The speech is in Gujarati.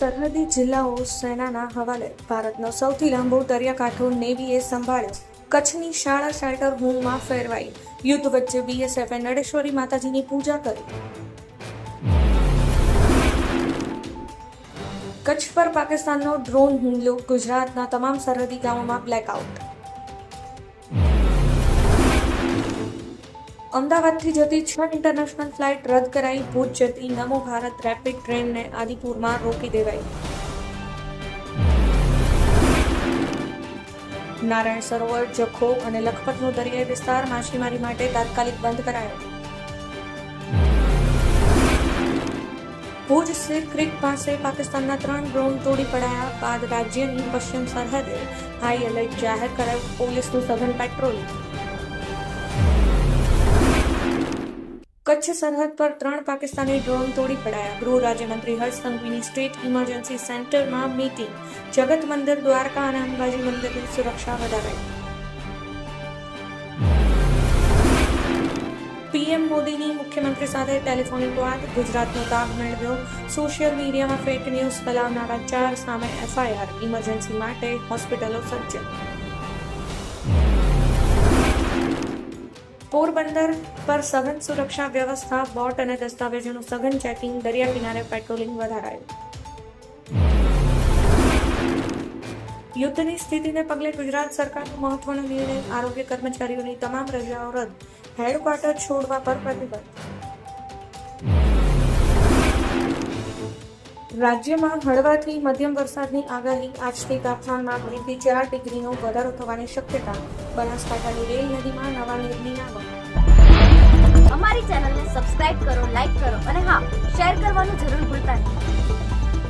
સરહદી જિલ્લાઓ સેનાના હવાલે ભારતનો સૌથી લાંબો દરિયાકાંઠો નેવીએ સંભાળ્યો કચ્છની શાળા શેલ્ટર હોમમાં ફેરવાઈ. યુદ્ધ વચ્ચે બીએસએફે નડેશ્વરી માતાજીની પૂજા કરી. કચ્છ પર પાકિસ્તાનનો ડ્રોન હુમલો, ગુજરાતના તમામ સરહદી ગામોમાં બ્લેકઆઉટ અમદાવાદથી જતી છ ઇન્ટરનેશનલ ફ્લાઇટ રદ કરાઈ. ભુજ જતી નમો ભારત રેપિડ ટ્રેનને આદિપુરમાં રોકી દેવાઈ. નારાયણ સરોવર, જખો અને લખપતનો દરિયાઈ વિસ્તાર માછીમારી માટે તાત્કાલિક બંધ કરાયો. ભુજ સિર ક્રિક પાસે પાકિસ્તાનના ત્રણ ડ્રોન તોડી પડાયા બાદ રાજ્યની પશ્ચિમ સરહદે હાઈ એલર્ટ જાહેર કરાયું. પોલીસનું સઘન પેટ્રોલિંગ કચ્છ સરહદ પર ત્રણ પાકિસ્તાની ડ્રોન તોડી પડાયા. ગૃહ રાજ્યમંત્રી હર્ષ સંઘવીની સ્ટેટ ઇમરજન્સી સેન્ટરમાં મીટિંગ. જગત મંદિર, દ્વારકા અને અંબાજી મંદિરની સુરક્ષા વધારાઈ પીએમ મોદીની મુખ્યમંત્રી સાથે ટેલિફોનિક વાત. ગુજરાતનો તાગ મેળવ્યો. સોશિયલ મીડિયામાં ફેક ન્યૂઝ ફેલાવનારા ચાર સામે એફઆઈઆર ઇમરજન્સી માટે હોસ્પિટલો સજ્જ. પોરબંદર પર સઘન સુરક્ષા વ્યવસ્થા, બોટ અને દસ્તાવેજોનું સઘન ચેકિંગ, દરિયા કિનારે પેટ્રોલિંગ વધારાયું. યુદ્ધની સ્થિતિને પગલે ગુજરાત સરકારનો મહત્વનો નિર્ણય, આરોગ્ય કર્મચારીઓની તમામ રજાઓ રદ. હેડક્વાર્ટર છોડવા પર પ્રતિબંધ. રાજ્યમાં હળવાથી મધ્યમ વરસાદની આગાહી. આજથી તાપમાનમાં બેથી ચાર ડિગ્રીનો વધારો થવાની શક્યતા. બનાસકાંઠાની રેલ નદીમાં નવા નીરની આવક. અમારી ચેનલને સબસ્ક્રાઇબ કરો લાઈક કરો અને હા, શેર કરવાનું જરૂર ભૂલતા નહીં.